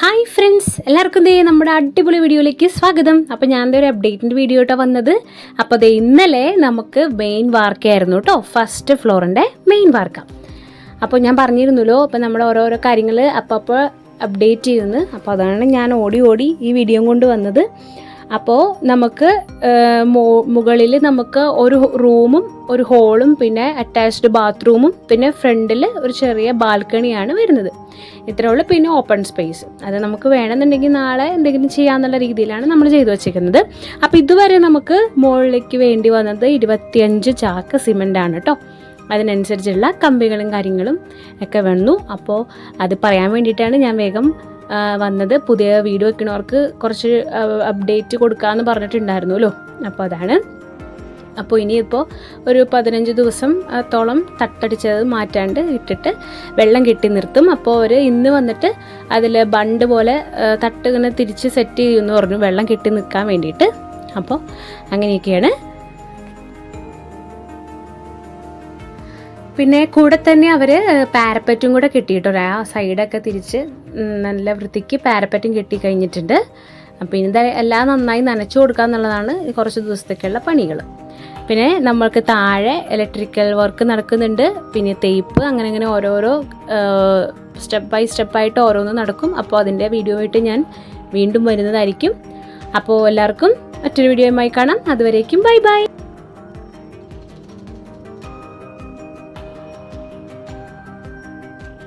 Hi friends എല്ലാവർക്കും ദേ നമ്മുടെ അടിപൊളി വീഡിയോയിലേക്ക് സ്വാഗതം. അപ്പോൾ ഞാൻ ദേ ഒരു അപ്ഡേറ്റിന്റെ വീഡിയോ കേട്ടോ വന്നത്. അപ്പോൾ ദേ ഇന്നലെ നമുക്ക് മെയിൻ വാർക്കായിരുന്നു കേട്ടോ ഫസ്റ്റ് ഫ്ലോറിന്റെ മെയിൻ വാർക്ക. അപ്പോൾ ഞാൻ പറഞ്ഞിരുന്നല്ലോ അപ്പോൾ നമ്മൾ ഓരോരോ കാര്യങ്ങൾ അപ്പോൾ അപ്പോൾ അപ്ഡേറ്റ് ചെയ്യുന്നു അപ്പോൾ അതാണ് ഞാൻ ഓടി ഓടി ഈ വീഡിയോ കൊണ്ട് വന്നത്. അപ്പോൾ നമുക്ക് മുകളിൽ നമുക്ക് ഒരു റൂമും ഒരു ഹോളും പിന്നെ അറ്റാച്ച്ഡ് ബാത്റൂമും പിന്നെ ഫ്രണ്ടിൽ ഒരു ചെറിയ ബാൽക്കണിയാണ് വരുന്നത്. ഇത്രയേ ഉള്ളൂ പിന്നെ ഓപ്പൺ സ്പേസ്. അത് നമുക്ക് വേണമെന്നുണ്ടെങ്കിൽ നാളെ എന്തെങ്കിലും ചെയ്യാമെന്നുള്ള രീതിയിലാണ് നമ്മൾ ചെയ്തു വച്ചേക്കുന്നത് അപ്പോൾ ഇതുവരെ നമുക്ക് മുകളിലേക്ക് വേണ്ടി വന്നത് ഇരുപത്തിയഞ്ച് ചാക്ക് സിമെന്റാണ് കേട്ടോ. അതിനനുസരിച്ചുള്ള കമ്പികളും കാര്യങ്ങളും ഒക്കെ വന്നു. അപ്പോൾ അത് പറയാൻ വേണ്ടിയിട്ടാണ് ഞാൻ വേഗം വന്നത് പുതിയ വീഡിയോ വെക്കണവർക്ക് കുറച്ച് അപ്ഡേറ്റ് കൊടുക്കാമെന്ന് പറഞ്ഞിട്ടുണ്ടായിരുന്നല്ലോ. അപ്പോൾ അതാണ്. അപ്പോൾ ഇനിയിപ്പോൾ ഒരു പതിനഞ്ച് ദിവസം തോളം തട്ടടിച്ചത് മാറ്റാണ്ട് ഇട്ടിട്ട് വെള്ളം കെട്ടി നിർത്തും. അപ്പോൾ അവർ ഇന്ന് വന്നിട്ട് അതിൽ ബണ്ട് പോലെ തട്ട് ഇങ്ങനെ തിരിച്ച് സെറ്റ് ചെയ്യുമെന്ന് പറഞ്ഞു വെള്ളം കെട്ടി നിൽക്കാൻ വേണ്ടിയിട്ട്. അപ്പോൾ അങ്ങനെയൊക്കെയാണ് പിന്നെ കൂടെ തന്നെ അവർ പാരപ്പറ്റും കൂടെ കിട്ടിയിട്ടുണ്ട്. ആ സൈഡൊക്കെ തിരിച്ച് നല്ല വൃത്തിക്ക് പാരപ്പറ്റും കെട്ടി കഴിഞ്ഞിട്ടുണ്ട് അപ്പോൾ ഇനി എല്ലാം നന്നായി നനച്ചു കൊടുക്കുക എന്നുള്ളതാണ് കുറച്ച് ദിവസത്തേക്കുള്ള പണികൾ. പിന്നെ നമ്മൾക്ക് താഴെ ഇലക്ട്രിക്കൽ വർക്ക് നടക്കുന്നുണ്ട്. പിന്നെ തേപ്പ് അങ്ങനെ അങ്ങനെ ഓരോരോ സ്റ്റെപ്പ് ബൈ സ്റ്റെപ്പായിട്ട് ഓരോന്ന് നടക്കും. അപ്പോൾ അതിന്റെ വീഡിയോ ആയിട്ട് ഞാൻ വീണ്ടും വരുന്നതായിരിക്കും. അപ്പോൾ എല്ലാവർക്കും മറ്റൊരു വീഡിയോയുമായി കാണാം. അതുവരേക്കും ബൈ ബൈ.